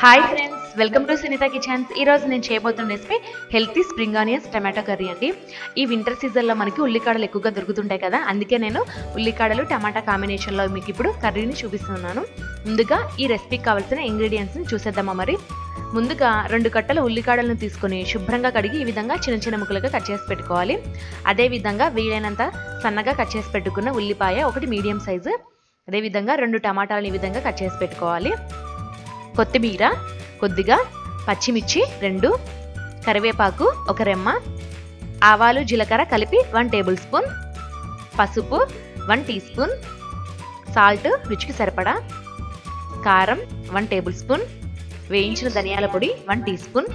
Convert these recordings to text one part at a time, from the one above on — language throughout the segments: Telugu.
Hi friends welcome to Sunitha kitchens ఈరోజు నేను చేయబోతున్న recipe healthy spring onions tomato curry అండి. ఈ వింటర్ సీజన్లో మనకి ఉల్లికాడలు ఎక్కువగా దొరుకుతుంటాయి కదా అందుకే నేను ఉల్లికాడలు టమాటా కాంబినేషన్లో మీకు ఇప్పుడు కర్రీని చూపిస్తున్నాను. ముందుగా ఈ రెసిపీకి కావాల్సిన ఇంగ్రీడియంట్స్ని చూసేద్దామా మరి? ముందుగా రెండు కట్టల ఉల్లికాడలను తీసుకొని శుభ్రంగా కడిగి ఈ విధంగా చిన్న చిన్న ముక్కలుగా కట్ చేసి పెట్టుకోవాలి. అదేవిధంగా వీలైనంత సన్నగా కట్ చేసి పెట్టుకున్న ఉల్లిపాయ ఒకటి మీడియం సైజు అదేవిధంగా రెండు టమాటాలను ఈ విధంగా కట్ చేసి పెట్టుకోవాలి. కొత్తిమీర కొద్దిగా పచ్చిమిర్చి రెండు కరివేపాకు ఒక రెమ్మ ఆవాలు జీలకర్ర కలిపి వన్ టేబుల్ స్పూన్ పసుపు వన్ టీ స్పూన్ సాల్ట్ రుచికి సరిపడా కారం వన్ టేబుల్ స్పూన్ వేయించిన ధనియాల పొడి వన్ టీ స్పూన్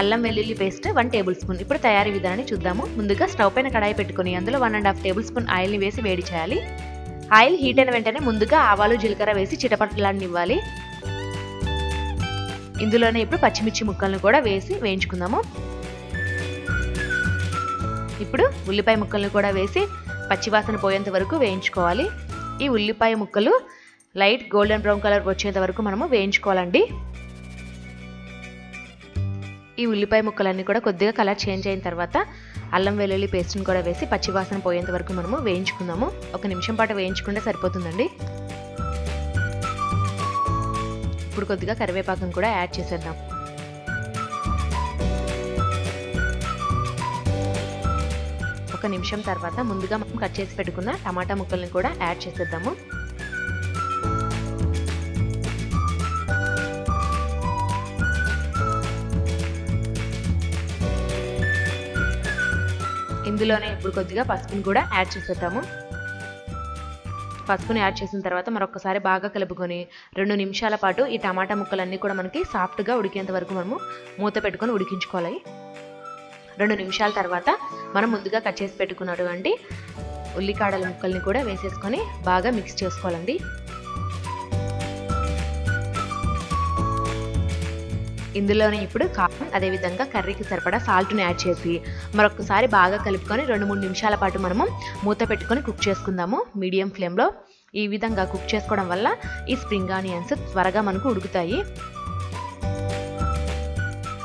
అల్లం వెల్లుల్లి పేస్ట్ వన్ టేబుల్ స్పూన్. ఇప్పుడు తయారీ విధానాన్ని చూద్దాము. ముందుగా స్టవ్ పైన కడాయి పెట్టుకొని అందులో one and half tablespoon ఆయిల్ని వేసి వేడి చేయాలి. ఆయిల్ హీట్ అయిన వెంటనే ముందుగా ఆవాలు జీలకర్ర వేసి చిటపట్లాన్ని ఇవ్వాలి ఇందులోనే ఇప్పుడు పచ్చిమిర్చి ముక్కలను కూడా వేసి వేయించుకుందాము. ఇప్పుడు ఉల్లిపాయ ముక్కలను కూడా వేసి పచ్చివాసన పోయేంత వరకు వేయించుకోవాలి. ఈ ఉల్లిపాయ ముక్కలు లైట్ గోల్డెన్ బ్రౌన్ కలర్ వచ్చేంత వరకు మనము వేయించుకోవాలండి. ఈ ఉల్లిపాయ ముక్కలన్నీ కూడా కొద్దిగా కలర్ చేంజ్ అయిన తర్వాత అల్లం వెల్లుల్లి పేస్ట్ని కూడా వేసి పచ్చివాసన పోయేంత వరకు మనము వేయించుకుందాము. ఒక నిమిషం పాటు వేయించుకుంటే సరిపోతుందండి. ఇప్పుడు కొద్దిగా కరివేపాకం కూడా యాడ్ చేసేద్దాం. ఒక నిమిషం తర్వాత ముందుగా మనం కట్ చేసి పెట్టుకున్న టమాటా ముక్కల్ని కూడా యాడ్ చేసేద్దాము. ఇందులోనే ఇప్పుడు కొద్దిగా పసుపుని కూడా యాడ్ చేసేద్దాము. పసుపుని యాడ్ చేసిన తర్వాత మరొకసారి బాగా కలుపుకొని రెండు నిమిషాల పాటు ఈ టమాటా ముక్కలన్నీ కూడా మనకి సాఫ్ట్గా ఉడికేంత వరకు మనము మూత పెట్టుకొని ఉడికించుకోవాలి. రెండు నిమిషాల తర్వాత మనం ముందుగా కట్ చేసి పెట్టుకున్నటువంటి ఉల్లికాడల ముక్కల్ని కూడా వేసేసుకొని బాగా మిక్స్ చేసుకోవాలండి. ఇందులోనే ఇప్పుడు కారం అదేవిధంగా కర్రీకి సరిపడా సాల్ట్ని యాడ్ చేసి మరొకసారి బాగా కలుపుకొని రెండు మూడు నిమిషాల పాటు మనము మూత పెట్టుకొని కుక్ చేసుకుందాము. మీడియం ఫ్లేమ్లో ఈ విధంగా కుక్ చేసుకోవడం వల్ల ఈ స్ప్రింగ్ ఆనియన్స్ త్వరగా మనకు ఉడుకుతాయి.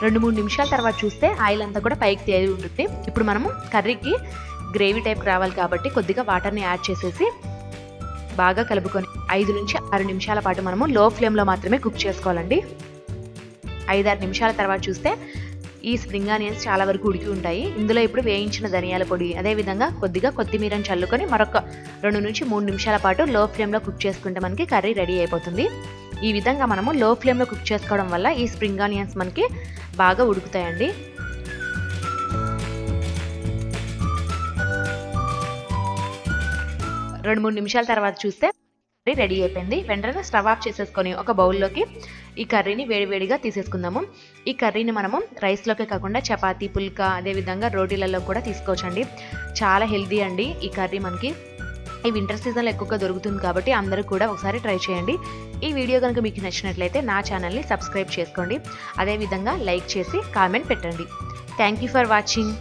రెండు మూడు నిమిషాల తర్వాత చూస్తే ఆయిల్ అంతా కూడా పైకి తేలి ఉంటుంది. ఇప్పుడు మనము కర్రీకి గ్రేవీ టైప్ రావాలి కాబట్టి కొద్దిగా వాటర్ని యాడ్ చేసేసి బాగా కలుపుకొని ఐదు నుంచి ఆరు నిమిషాల పాటు మనము లో ఫ్లేమ్లో మాత్రమే కుక్ చేసుకోవాలండి. ఐదారు నిమిషాల తర్వాత చూస్తే ఈ స్ప్రింగ్ ఆనియన్స్ చాలా వరకు ఉడికి ఉంటాయి. ఇందులో ఇప్పుడు వేయించిన ధనియాల పొడి అదేవిధంగా కొద్దిగా కొత్తిమీరని చల్లుకొని మరొక రెండు నుంచి మూడు నిమిషాల పాటు లో ఫ్లేమ్లో కుక్ చేసుకుంటే మనకి కర్రీ రెడీ అయిపోతుంది. ఈ విధంగా మనము లో ఫ్లేమ్లో కుక్ చేసుకోవడం వల్ల ఈ స్ప్రింగ్ ఆనియన్స్ మనకి బాగా ఉడుకుతాయండి. రెండు మూడు నిమిషాల తర్వాత చూస్తే కర్రీ రెడీ అయిపోయింది. వెంటనే స్టవ్ ఆఫ్ చేసేసుకొని ఒక బౌల్లోకి ఈ కర్రీని వేడివేడిగా తీసేసుకుందాము. ఈ కర్రీని మనము రైస్లోకే కాకుండా చపాతీ పుల్కా అదేవిధంగా రోటీలలో కూడా తీసుకోవచ్చండి. చాలా హెల్దీ అండి ఈ కర్రీ మనకి. ఈ వింటర్ సీజన్లో ఎక్కువగా దొరుకుతుంది కాబట్టి అందరూ కూడా ఒకసారి ట్రై చేయండి. ఈ వీడియో కనుక మీకు నచ్చినట్లయితే నా ఛానల్ని సబ్స్క్రైబ్ చేసుకోండి. అదేవిధంగా లైక్ చేసి కామెంట్ పెట్టండి. Thank you for watching.